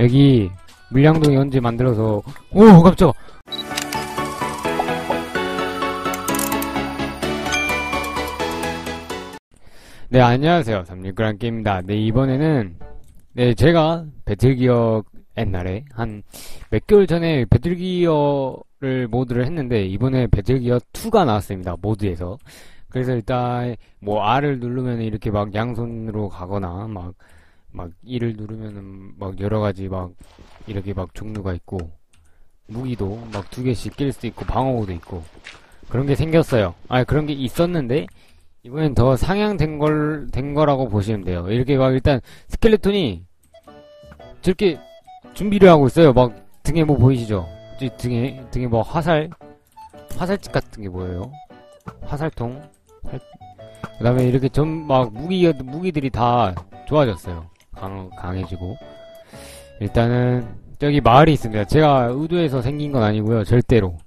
여기 물량동이 언제 만들어서 오 깜짝아! 네 안녕하세요. 삼육그란 게임입니다. 네 이번에는 네 제가 배틀기어 옛날에 한 몇 개월 전에 배틀기어를 모드를 했는데 이번에 배틀기어 2가 나왔습니다 모드에서. 그래서 일단 뭐 R을 누르면 이렇게 막 양손으로 가거나 막 막 E를 누르면은 막 여러 가지 막 이렇게 막 종류가 있고 무기도 막 두 개씩 낄 수 있고 방어구도 있고 그런 게 생겼어요. 아 그런 게 있었는데 이번엔 더 상향된 걸 된 거라고 보시면 돼요. 이렇게 막 일단 스켈레톤이 저렇게 준비를 하고 있어요. 막 등에 뭐 보이시죠? 이 등에 등에 뭐 화살 화살집 같은 게 보여요. 화살통. 활... 그다음에 이렇게 전 막 무기 무기들이 다 좋아졌어요. 강 강해지고 일단은 저기 마을이 있습니다. 제가 의도해서 생긴 건 아니고요. 절대로.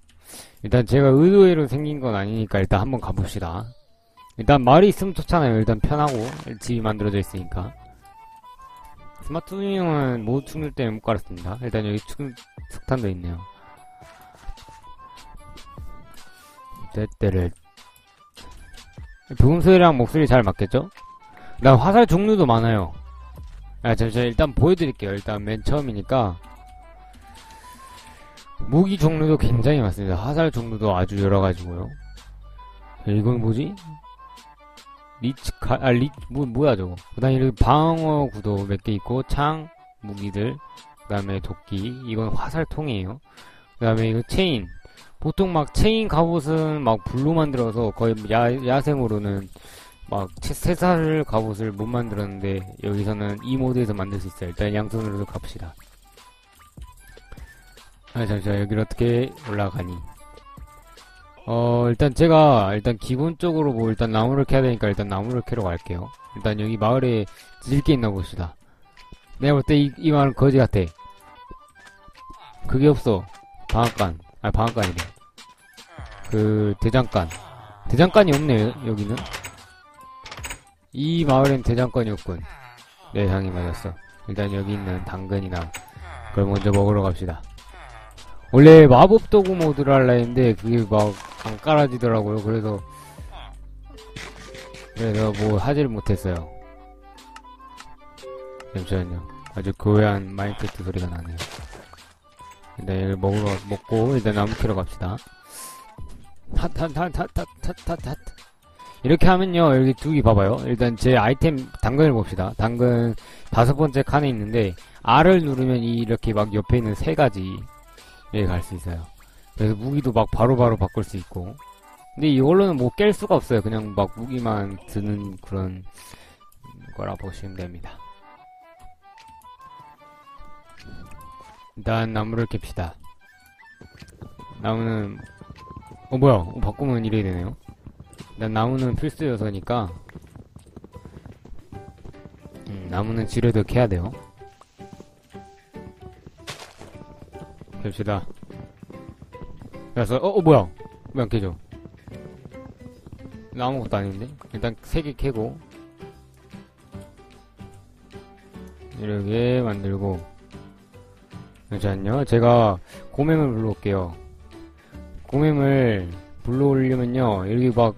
일단 제가 의도해서 생긴 건 아니니까 일단 한번 가봅시다. 일단 마을이 있으면 좋잖아요. 일단 편하고 집이 만들어져 있으니까. 스마트 투명은 모두 충전 때문에 못 갈았습니다. 일단 여기 충, 석탄도 있네요. 때때를 부금 소리랑 목소리 잘 맞겠죠? 나 화살 종류도 많아요. 아, 잠시만 일단 보여드릴게요. 일단 맨 처음이니까 무기 종류도 굉장히 많습니다. 화살 종류도 아주 여러 가지고요. 이건 뭐지? 리치 카, 아, 리, 뭐, 뭐야, 저거. 그 다음에 이렇게 방어 구도 몇 개 있고, 창, 무기들, 그 다음에 도끼, 이건 화살통이에요. 그 다음에 이거 체인. 보통 막 체인 갑옷은 막 불로 만들어서 거의 야, 야생으로는 막 새살 갑옷을 못 만들었는데 여기서는 이 모드에서 만들 수 있어요. 일단 양손으로도 갑시다. 아 잠시만 여기를 어떻게 올라가니? 어 일단 제가 일단 기본적으로 뭐 일단 나무를 캐야 되니까 일단 나무를 캐러 갈게요. 일단 여기 마을에 지을 게 있나 봅시다. 내가 볼 때 이 이 마을은 거지 같아. 그게 없어. 방앗간. 아 방앗간이래. 그 대장간. 대장간이 없네 여기는. 이 마을엔 대장간이 없군. 내 향이 맞았어. 일단 여기 있는 당근이나 그걸 먼저 먹으러 갑시다. 원래 마법 도구 모드를 할라 했는데 그게 막 안 깔아지더라고요. 그래서 그래서 뭐 하지를 못했어요. 잠시만요. 아주 고요한 마인크래프트 소리가 나네요. 일단 이걸 먹으러 먹고 일단 나무 캐러 갑시다. 핫핫핫핫핫핫핫 이렇게 하면요 여기 두개 봐봐요. 일단 제 아이템 당근을 봅시다. 당근 다섯 번째 칸에 있는데 R을 누르면 이렇게 막 옆에 있는 세 가지 에 갈 수 있어요. 그래서 무기도 막 바로바로 바로 바꿀 수 있고. 근데 이걸로는 뭐 깰 수가 없어요. 그냥 막 무기만 드는 그런 거라 보시면 됩니다. 일단 나무를 캡시다. 나무는 어 뭐야? 어, 바꾸면 이래야 되네요. 일단 나무는 필수 요소니까 음, 나무는 지뢰도 캐야 돼요. 캡시다. 그래서 어, 어 뭐야? 왜 안 깨져? 나 아무것도 아닌데? 일단 세 개 캐고 이렇게 만들고 잠시만요. 제가 고mem을 불러올게요. 고mem을 불러오려면요. 이렇게 막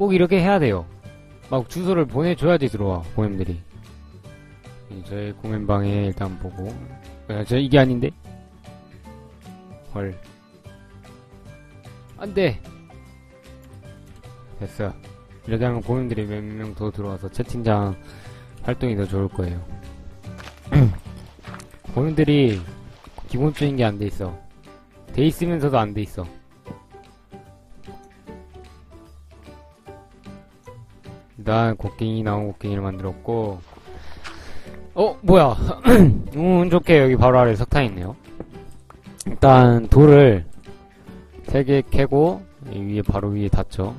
꼭 이렇게 해야 돼요. 막 주소를 보내줘야지 들어와 고mem들이. 저희 고mem방에 일단 보고 아, 저 이게 아닌데? 헐. 안 돼! 됐어. 이렇게 하면 고객들이 몇 명 더 들어와서 채팅장 활동이 더 좋을 거예요. 고객들이 기본적인 게 안 돼 있어. 돼 있으면서도 안 돼 있어. 일단 곡괭이 나온 곡괭이를 만들었고. 어 뭐야. 운 좋게 여기 바로 아래 석탄 있네요. 일단 돌을 3개 캐고 위에 바로 위에 닫죠.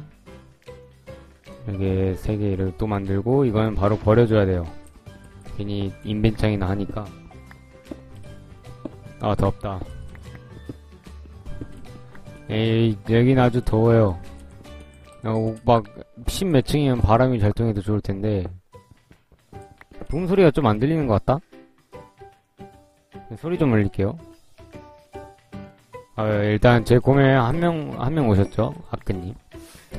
이렇게 3개를 또 만들고 이거는 바로 버려줘야 돼요. 괜히 인벤창이나 하니까. 아 덥다. 에이 여긴 아주 더워요 어, 막 십몇 층이면 바람이 잘 통해도 좋을 텐데 부음 소리가 좀 안 들리는 것 같다? 소리 좀 올릴게요. 아, 일단 제 고메 한 명, 한 명 오셨죠? 아크님.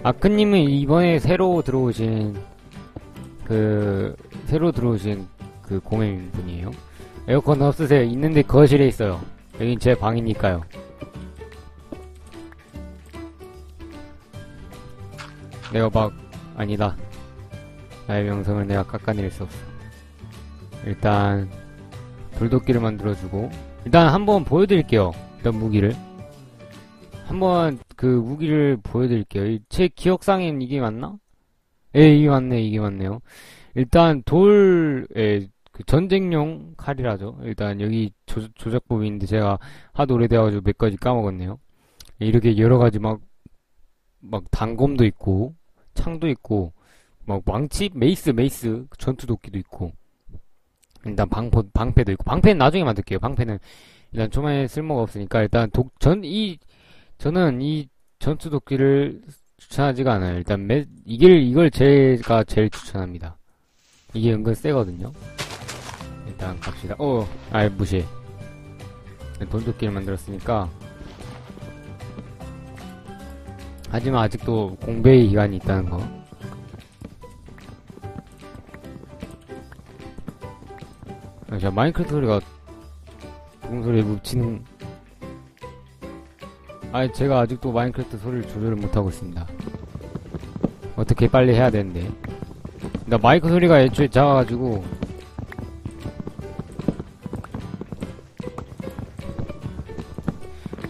아크님은 이번에 새로 들어오신, 그, 새로 들어오신 그 고메 분이에요. 에어컨 없으세요? 있는데 거실에 있어요. 여긴 제 방이니까요. 내가 막, 아니다. 나의 명성을 내가 깎아낼 수 없어. 일단, 돌도끼를 만들어주고, 일단 한번 보여드릴게요. 일단 무기를. 한번 그 무기를 보여드릴게요. 이- 제 기억상엔 이게 맞나? 예, 이게 맞네, 이게 맞네요. 일단 돌에 그 전쟁용 칼이라죠. 일단 여기 조, 조작법이 있는데 제가 하도 오래돼가지고 몇 가지 까먹었네요. 이렇게 여러 가지 막, 막 단검도 있고, 창도 있고, 막 망치, 메이스, 메이스, 전투 도끼도 있고, 일단 방포, 방패도 있고, 방패는 나중에 만들게요. 방패는 일단 초반에 쓸모가 없으니까 일단 독, 전, 이, 저는 이 전투 도끼를 추천하지가 않아요. 일단 매, 이걸, 이걸 제가 제일 추천합니다. 이게 은근 세거든요. 일단 갑시다. 어, 아이, 무시해. 돌도끼를 만들었으니까. 하지만 아직도 공배의 기간이 있다는 거. 아, 자, 마인크래프트 소리가 누군 소리에 묻히는. 아 제가 아직도 마인크래프트 소리를 조절을 못하고 있습니다. 어떻게 빨리 해야 되는데. 나 마이크 소리가 애초에 작아가지고.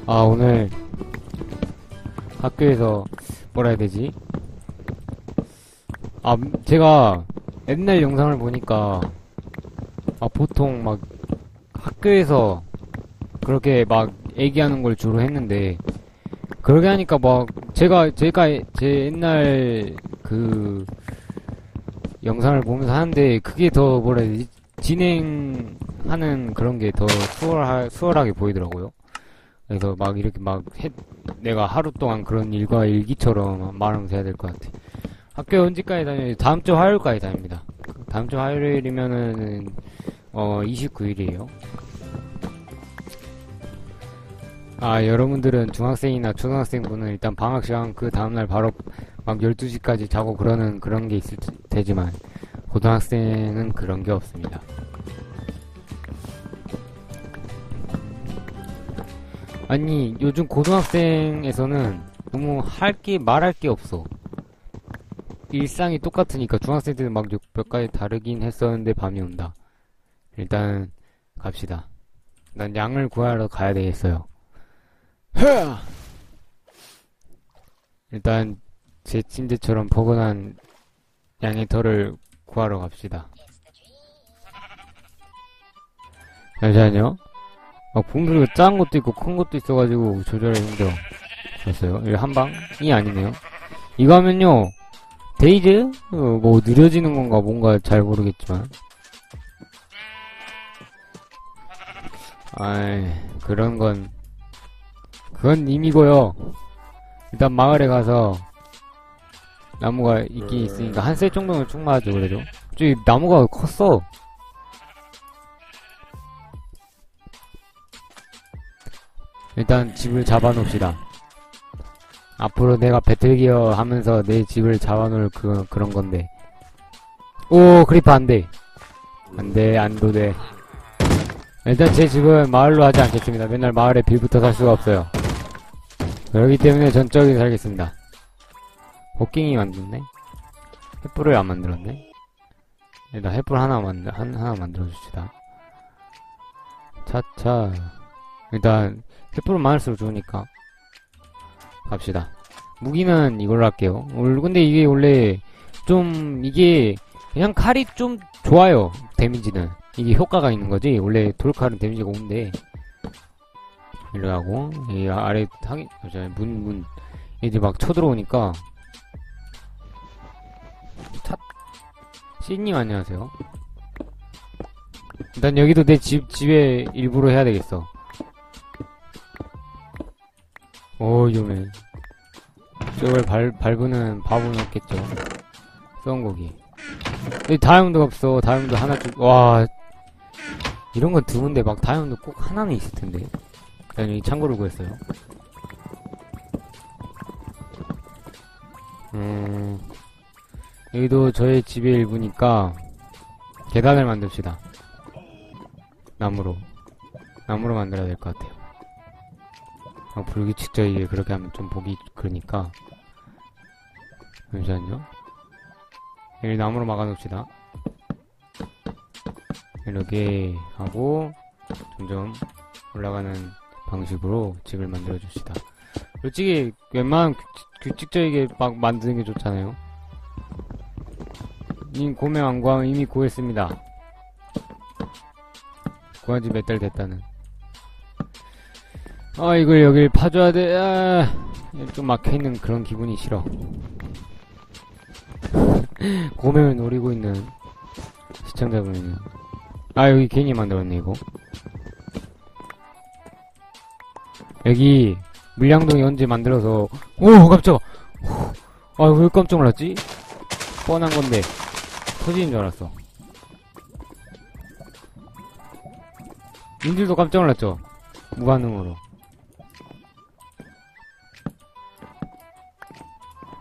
아 오늘 학교에서 뭐라 해야 되지 아 제가 옛날 영상을 보니까 아, 보통 막 학교에서 그렇게 막 얘기하는 걸 주로 했는데 그러게 하니까 막 제가 제가 제 옛날 그 영상을 보면서 하는데 그게 더 뭐라 해야 되지 진행하는 그런 게 더 수월하, 수월하게 보이더라고요. 그래서 막 이렇게 막 해, 내가 하루 동안 그런 일과 일기처럼 말하면서 해야 될 것 같아. 학교 언제까지 다녀요? 다음 주 화요일까지 다닙니다. 다음 주 화요일이면은 어 29일이에요. 아 여러분들은 중학생이나 초등학생분은 일단 방학 시간 그 다음날 바로 막 12시까지 자고 그러는 그런 게 있을 테지만 고등학생은 그런 게 없습니다. 아니 요즘 고등학생에서는 너무 할 게 말할 게 없어. 일상이 똑같으니까 중학생 때는 막 몇 가지 다르긴 했었는데 밤이 온다. 일단 갑시다. 난 양을 구하러 가야 되겠어요. 일단 제 침대처럼 포근한 양의 털을 구하러 갑시다. 잠시만요. 막 붕소리가 작은 것도 있고 큰 것도 있어가지고 조절이 힘들어. 됐어요. 이거 한 방이 아니네요. 이거 하면요. 데이즈? 어, 뭐 느려지는 건가 뭔가 잘 모르겠지만. 아이, 그런 건, 그건 님이고요. 일단 마을에 가서, 나무가 있긴 있으니까 한셋 정도는 충분하죠, 그래도. 나무가 컸어. 일단 집을 잡아놓읍시다. 앞으로 내가 배틀기어 하면서 내 집을 잡아놓을 그, 그런 건데. 오, 크리퍼 안 돼. 안 돼, 안도 돼. 일단 제 집은 마을로 하지 않겠습니다. 맨날 마을에 빌부터 살 수가 없어요. 그렇기 때문에 전 저기 살겠습니다. 호킹이 만들었네? 횃불을 안 만들었네? 일단 횃불 하나 만, 한, 하나 만들어줍시다. 차차. 일단, 횃불은 많을수록 좋으니까. 갑시다. 무기는 이걸로 할게요. 올- 근데 이게 원래, 좀, 이게, 그냥 칼이 좀 좋아요. 데미지는. 이게 효과가 있는 거지. 원래 돌칼은 데미지가 온데. 이리 하고, 이 아래, 상이, 잠시만요. 문, 문. 이제 막 쳐들어오니까. 차, 씨님 안녕하세요. 일단 여기도 내 집, 집에 일부러 해야 되겠어. 오, 위험해. 저걸 밟, 밟으는 바보는 없겠죠. 썬 고기. 여기 다이아몬드가 없어. 다이아몬드 하나 주, 와. 이런 건 드문데 막 다이아몬드 꼭 하나는 있을 텐데. 난 여기 창고를 구했어요. 음, 여기도 저의 집의 일부니까 계단을 만듭시다. 나무로. 나무로 만들어야 될 것 같아요. 아, 불규칙적이게 그렇게 하면 좀 보기 그러니까. 잠시만요. 여기 나무로 막아놓읍시다. 이렇게 하고 점점 올라가는 방식으로 집을 만들어 줍시다. 솔직히 웬만한 규- 규칙적이게 막 만드는 게 좋잖아요. 님 구매 완구함 이미 구했습니다. 구한 지 몇 달 됐다는. 아 이걸 여길 파줘야 돼. 아, 좀 막혀있는 그런 기분이 싫어. 고명을 노리고 있는 시청자분이네요. 아 여기 괜히 만들었네 이거. 여기 물량동이 언제 만들어서 오 깜짝. 아왜 깜짝 놀랐지? 뻔한 건데 터지는 줄 알았어. 님들도 깜짝 놀랐죠? 무반응으로.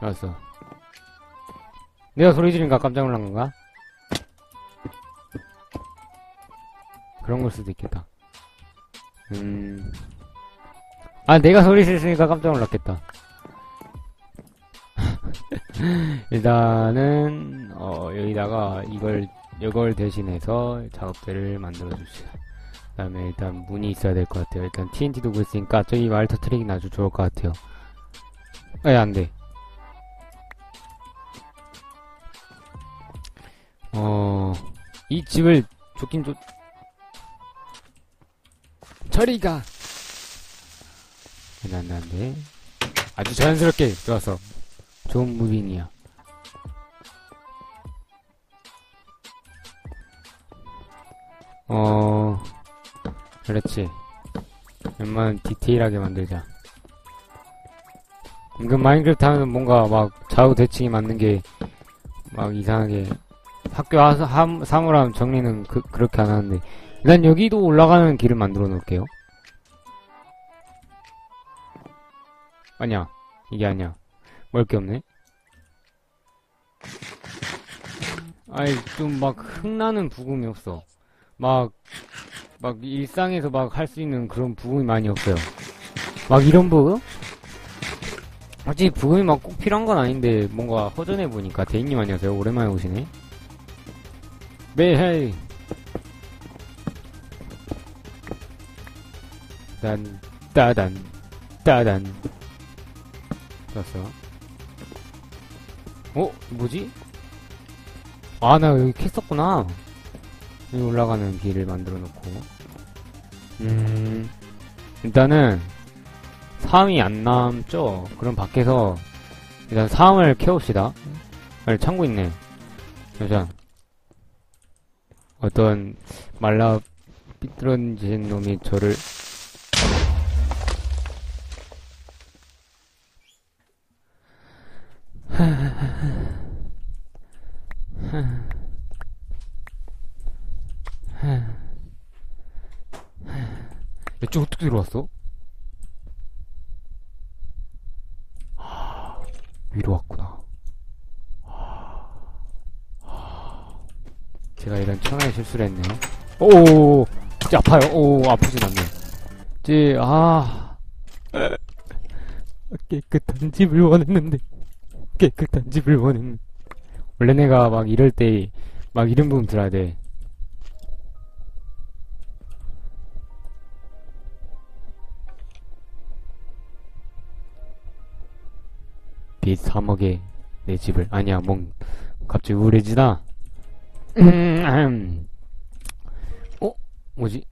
알았어. 내가 소리 지르니까 깜짝 놀란 건가? 그런 걸 수도 있겠다. 음. 아, 내가 소리 지르니까 깜짝 놀랐겠다. 일단은, 어, 여기다가 이걸, 이걸 대신해서 작업대를 만들어 줍시다. 그 다음에 일단 문이 있어야 될 것 같아요. 일단 TNT도 구했으니까 저기 말 터트리긴 아주 좋을 것 같아요. 에, 안 돼. 이 집을 좋긴 좋, 저리가! 안 돼, 안 돼. 아주 자연스럽게 좋아서. 좋은 무빙이야. 어, 그렇지. 웬만한 디테일하게 만들자. 은근 마인크래프트 하면 뭔가 막 좌우 대칭이 맞는 게 막 이상하게 학교 하, 함, 사물함 정리는 그, 그렇게 안 하는데 일단 여기도 올라가는 길을 만들어 놓을게요. 아니야. 이게 아니야. 먹을 게 없네. 아이, 좀 막 흥나는 부금이 없어. 막, 막 일상에서 막 할 수 있는 그런 부금이 많이 없어요. 막 이런 부금? 솔직히 부금이 막 꼭 필요한 건 아닌데 뭔가 허전해 보니까 대인님 안녕하세요. 오랜만에 오시네. 메헤이. 딴, 따단, 따단. 좋았어. 어? 뭐지? 아, 나 여기 캤었구나. 여기 올라가는 길을 만들어 놓고. 음, 일단은, 사암이 안 남죠? 그럼 밖에서, 일단 사암을 캐옵시다. 아니, 창고 있네. 잠시만. 어떤, 말라, 삐뚤어진 놈이 저를, 이쪽 어떻게 들어왔어? 아, 위로 왔구나. 제가 이런 천하의 실수를 했네요. 오, 진짜 아파요. 오, 아프진 않네. 제, 아. 깨끗한 집을 원했는데. 깨끗한 집을 원했는데. 원래 내가 막 이럴 때, 막 이런 부분 들어야 돼. 빛 3억에 내 집을 아니야 뭔 갑자기 우울해지다 음, 어? 뭐지?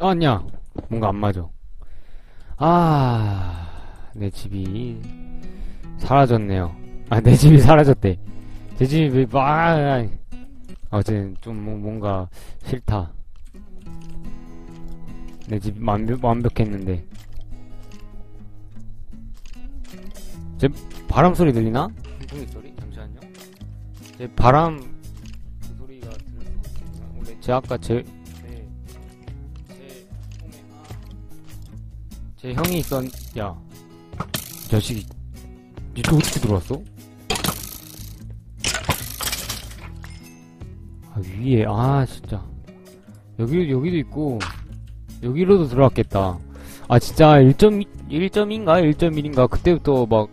아니야 뭔가 안 맞아 아 내 집이 사라졌네요 아 내 집이 사라졌대 제 집이 막 어쨌든 좀 뭐- 뭔가 싫다 내 집 완벽, 완벽했는데 바람 소리 들리나? 풍이 소리? 잠시만요. 제 바람 제 아까 제, 네. 제, 제 형이 있던, 야. 자식이. 니또 어떻게 들어왔어? 아, 위에, 아, 진짜. 여기, 여기도 있고, 여기로도 들어왔겠다. 아, 진짜 1.1, 1.1인가? 1.1인가? 그때부터 막,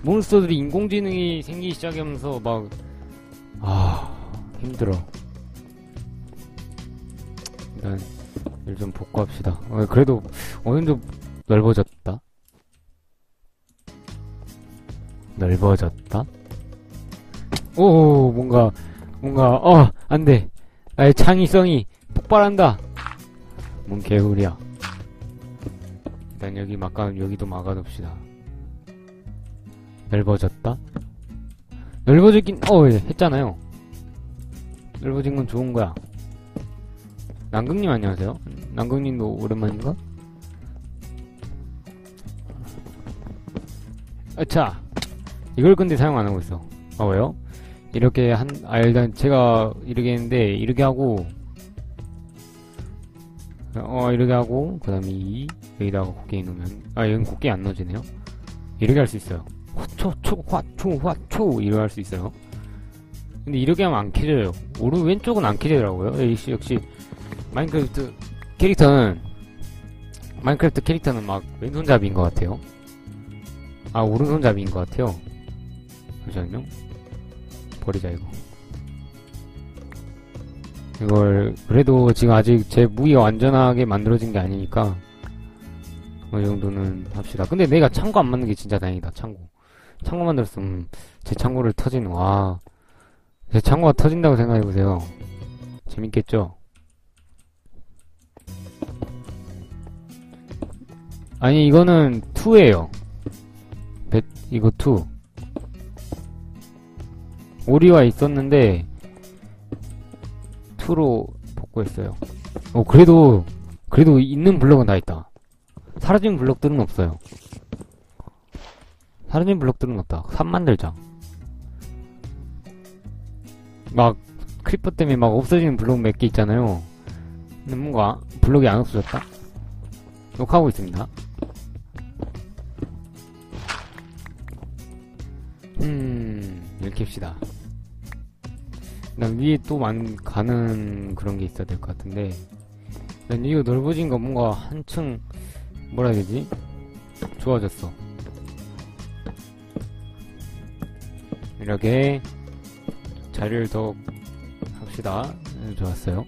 몬스터들이 인공지능이 생기기 시작하면서 막, 아, 힘들어. 일단, 일 좀 복구합시다. 어, 그래도, 어느 정도 넓어졌다? 넓어졌다? 오, 뭔가, 뭔가, 어, 안 돼. 나의 창의성이 폭발한다. 뭔 개울이야. 일단 여기 막아, 여기도 막아둡시다. 넓어졌다? 넓어지긴, 어, 예, 했잖아요. 넓어진 건 좋은 거야. 남극님 안녕하세요. 남극님도 오랜만인가? 아차! 이걸 근데 사용 안 하고 있어. 아, 왜요? 이렇게 한, 아, 일단 제가 이렇게 했는데, 이렇게 하고, 어, 이렇게 하고, 그 다음에 이, 여기다가 곡괭이 놓으면, 아, 여긴 곡괭이 안 넣어지네요? 이렇게 할 수 있어요. 화초, 초, 화초, 화초, 이렇게 할 수 있어요. 근데 이렇게 하면 안 켜져요. 오른, 왼쪽은 안 켜지더라고요. 역시, 역시, 마인크래프트 캐릭터는, 마인크래프트 캐릭터는 막 왼손잡이인 것 같아요. 아, 오른손잡이인 것 같아요. 잠시만요. 버리자, 이거. 이걸, 그래도 지금 아직 제 무기가 완전하게 만들어진 게 아니니까, 어느 정도는 합시다. 근데 내가 창고 안 만든 게 진짜 다행이다, 창고. 창고 만들었으면, 제 창고를 터지는, 와. 제 창고가 터진다고 생각해보세요. 재밌겠죠? 아니, 이거는 2에요. 이거 2. 오리와 있었는데 2로 복구했어요. 어 그래도 그래도 있는 블럭은 다 있다. 사라진 블럭들은 없어요. 사라진 블럭들은 없다. 산 만들자. 막 크리퍼 때문에 막 없어지는 블럭 몇개 있잖아요. 근데 뭔가 블럭이 안 없어졌다. 녹화하고 있습니다. 음, 이렇게 합시다. 난 위에 또 만, 가는 그런 게 있어야 될 것 같은데. 난 이거 넓어진 거 뭔가 한층, 뭐라 해야 되지? 좋아졌어. 이렇게 자리를 더 합시다. 네, 좋았어요.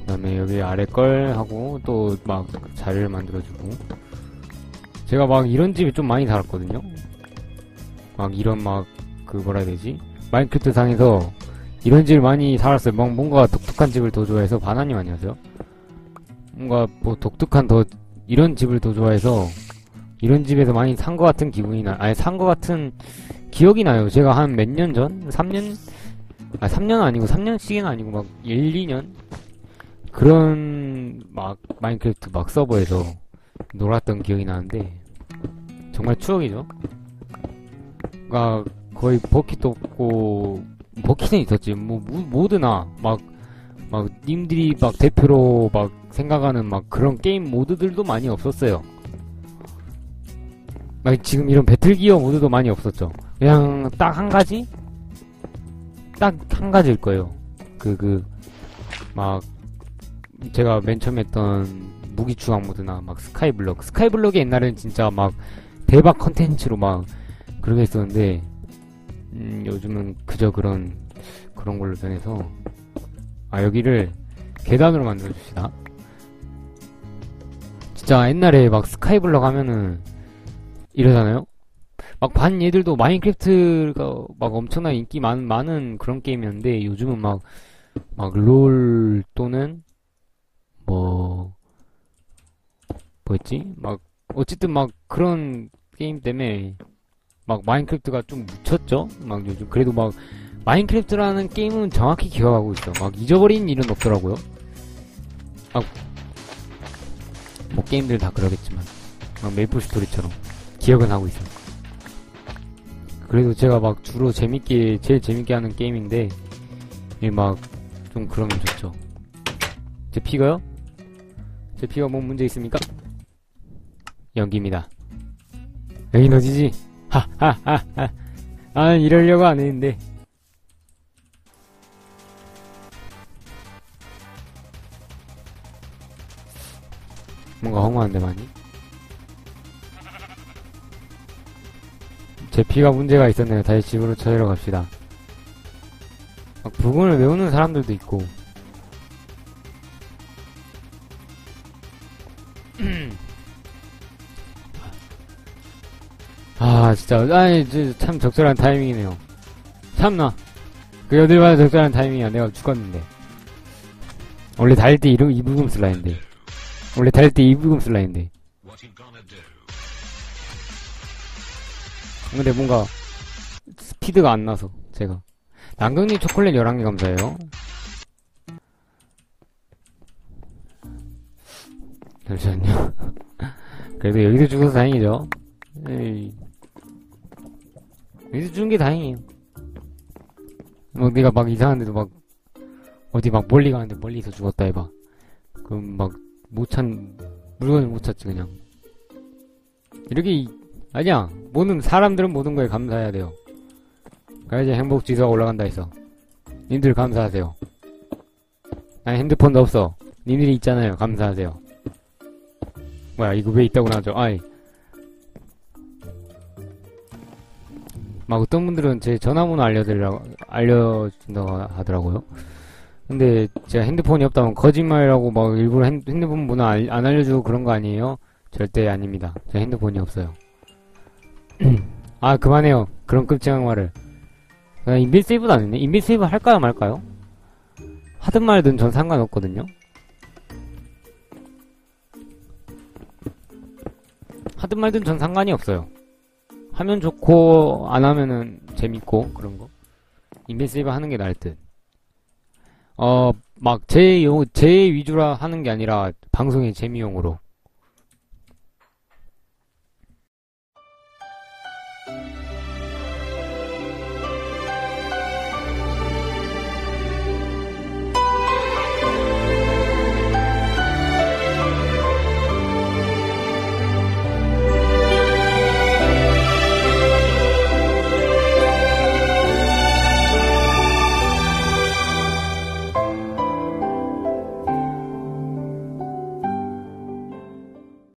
그 다음에 여기 아래 걸 하고 또 막 자리를 만들어주고. 제가 막 이런 집에 좀 많이 살았거든요. 막 이런 막 그 뭐라 해야 되지? 마인크래프트 상에서 이런 집을 많이 살았어요. 막 뭔가 독특한 집을 더 좋아해서 바나님 안녕하세요. 뭔가 뭐 독특한 더 이런 집을 더 좋아해서 이런 집에서 많이 산 것 같은 기분이 나. 아니 산 것 같은 기억이 나요. 제가 한 몇 년 전? 3년? 아 3년 아니고 3년씩은 아니고 막 1, 2년? 그런 막 마인크래프트 막 서버에서 놀았던 기억이 나는데 정말 추억이죠. 그러니까 거의 버킷도 없고 버킷은 있었지 뭐 무- 모드나 막 막 님들이 막 대표로 막 생각하는 막 그런 게임 모드들도 많이 없었어요. 막 지금 이런 배틀기어 모드도 많이 없었죠. 그냥 딱 한 가지? 딱 한 가지일 거예요. 그 그 막 제가 맨 처음 했던 무기 추방 모드나 막 스카이블럭 스카이블럭이 옛날에는 진짜 막 대박 컨텐츠로 막 그러게 했었는데 음, 요즘은 그저 그런 그런 걸로 변해서 아 여기를 계단으로 만들어 줍시다. 진짜 옛날에 막 스카이블럭 하면은 이러잖아요. 막 반 얘들도 마인크래프트가 막 엄청난 인기 많, 많은 그런 게임이었는데 요즘은 막 막 롤 또는 뭐 뭐였지? 막 어쨌든 막 그런 게임 때문에 막 마인크래프트가 좀 묻혔죠? 막 요즘 그래도 막 마인크래프트라는 게임은 정확히 기억하고 있어. 막 잊어버린 일은 없더라고요. 아, 뭐 게임들 다 그러겠지만 막 메이플 스토리처럼 기억은 하고 있어. 그래도 제가 막 주로 재밌게 제일 재밌게 하는 게임인데 막 좀 그러면 좋죠. 제 피가요? 제 피가 뭐 문제 있습니까? 연기입니다. 어디지? 하하하하. 아, 이러려고 안 했는데. 뭔가 허무한데 많이? 제 피가 문제가 있었네요. 다시 집으로 찾으러 갑시다. 막 부근을 외우는 사람들도 있고. 진짜, 아니, 저, 참 적절한 타이밍이네요. 참나. 그 봐도 적절한 타이밍이야. 내가 죽었는데. 원래 달릴 때 이름, 이부금 했는데. 원래 달릴 때 이부금 do? 근데 뭔가, 스피드가 안 나서, 제가. 남경님 초콜릿 11개 감사해요. 잠시만요. 그래도 여기서 죽어서 다행이죠. 에이. 여기서 죽은 게 다행이에요. 뭐 내가 막 이상한 데도 막 어디 막 멀리 가는데 멀리서 죽었다 해봐. 그럼 막 못 찾, 물건을 못 찾지 그냥. 이렇게 이- 아니야. 모든 사람들은 모든 거에 감사해야 돼요. 그래야지 행복 지수가 올라간다 했어. 님들 감사하세요. 아니 핸드폰도 없어. 님들이 있잖아요. 감사하세요. 뭐야 이거 왜 있다고 나죠? 아이. 막 어떤 분들은 제 전화번호 알려드리라고 알려준다고 하더라고요. 근데 제가 핸드폰이 없다면 거짓말이라고 막 일부러 핸, 핸드폰 번호 알- 안 알려주고 그런 거 아니에요? 절대 아닙니다. 제 핸드폰이 없어요. 아 그만해요. 그런 끔찍한 말을. 그냥 인빌 세이브도 안 했네. 인빌 세이브 할까요 말까요? 하든 말든 전 상관없거든요. 하든 말든 전 상관이 없어요. 하면 좋고 안 하면은 재밌고 그런 거. 인벤 세이브 하는 게 나을 듯. 어, 막 제 용, 제 위주라 하는 게 아니라 방송의 재미용으로.